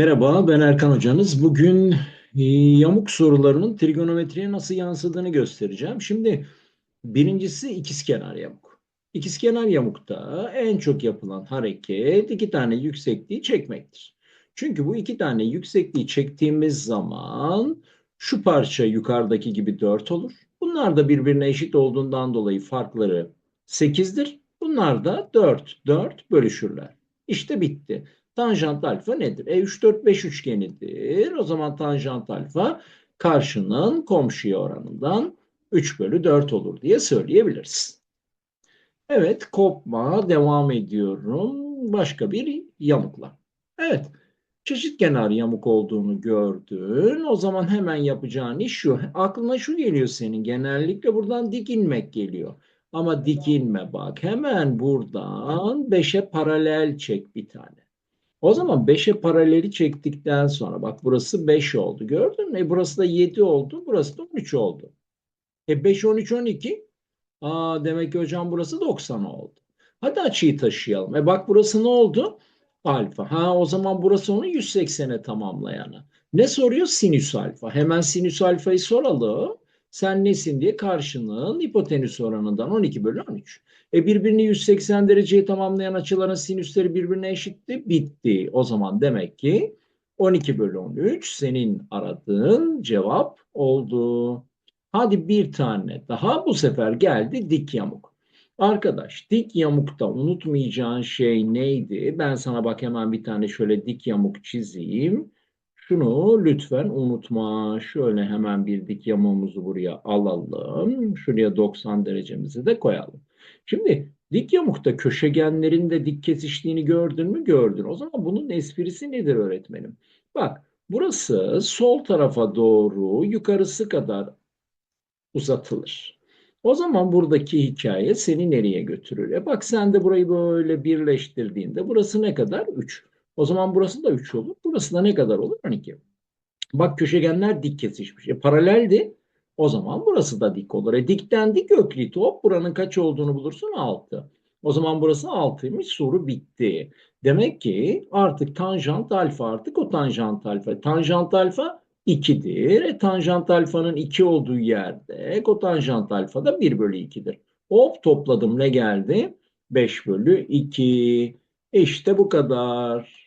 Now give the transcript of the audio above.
Merhaba, ben Erkan Hocanız. Bugün e, yamuk sorularının trigonometriye nasıl yansıdığını göstereceğim. Şimdi birincisi ikizkenar yamuk. İkizkenar yamukta en çok yapılan hareket iki tane yüksekliği çekmektir. Çünkü bu iki tane yüksekliği çektiğimiz zaman şu parça yukarıdaki gibi 4 olur. Bunlar da birbirine eşit olduğundan dolayı farkları 8'dir. Bunlar da 4, 4 bölüşürler. İşte bitti. Tanjant alfa nedir? E 3, 4, 5 üçgenidir. O zaman tanjant alfa karşının komşuya oranından 3 bölü 4 olur diye söyleyebiliriz. Evet kopma devam ediyorum. Başka bir yamukla. Evet çeşitkenar yamuk olduğunu gördün. O zaman hemen yapacağın iş şu. Aklına şu geliyor senin. Genellikle buradan dik inmek geliyor. Ama dik inme bak. Hemen buradan 5'e paralel çek bir tane. O zaman 5'e paraleli çektikten sonra bak burası 5 oldu. Gördün mü? E burası da 7 oldu. Burası da 13 oldu. E 5, 13, 12. Aa, demek ki hocam burası 90 oldu. Hadi açıyı taşıyalım. E bak burası ne oldu? Alfa. Ha o zaman burası onu 180'e tamamlayanı. Ne soruyor? Sinüs alfa. Hemen sinüs alfayı soralım. Sen nesin diye karşının hipotenüs oranından 12 bölü 13. E birbirini 180 dereceye tamamlayan açıların sinüsleri birbirine eşitti. Bitti. O zaman demek ki 12 bölü 13 senin aradığın cevap oldu. Hadi bir tane daha bu sefer geldi dik yamuk. Arkadaş dik yamukta unutmayacağın şey neydi? Ben sana bak hemen bir tane şöyle dik yamuk çizeyim. Şunu lütfen unutma. Şöyle hemen bir dik yamuğumuzu buraya alalım. Şuraya 90 derecemizi de koyalım. Şimdi dik yamukta köşegenlerin de dik kesiştiğini gördün mü? Gördün. O zaman bunun esprisi nedir öğretmenim? Bak burası sol tarafa doğru yukarısı kadar uzatılır. O zaman buradaki hikaye seni nereye götürür? E bak sen de burayı böyle birleştirdiğinde burası ne kadar? 3. O zaman burası da 3 olur. Burası da ne kadar olur? 12. Bak köşegenler dik kesişmiş. E paraleldi. O zaman burası da dik olur. E dikten dik öklit. Hop buranın kaç olduğunu bulursun? 6. O zaman burası 6'ymış. Soru bitti. Demek ki artık tanjant alfa artık o tanjant alfa. Tanjant alfa 2'dir. E, tanjant alfanın 2 olduğu yerde kotanjant alfa da 1 bölü 2'dir. Hop topladım ne geldi? 5 bölü 2. İşte bu kadar.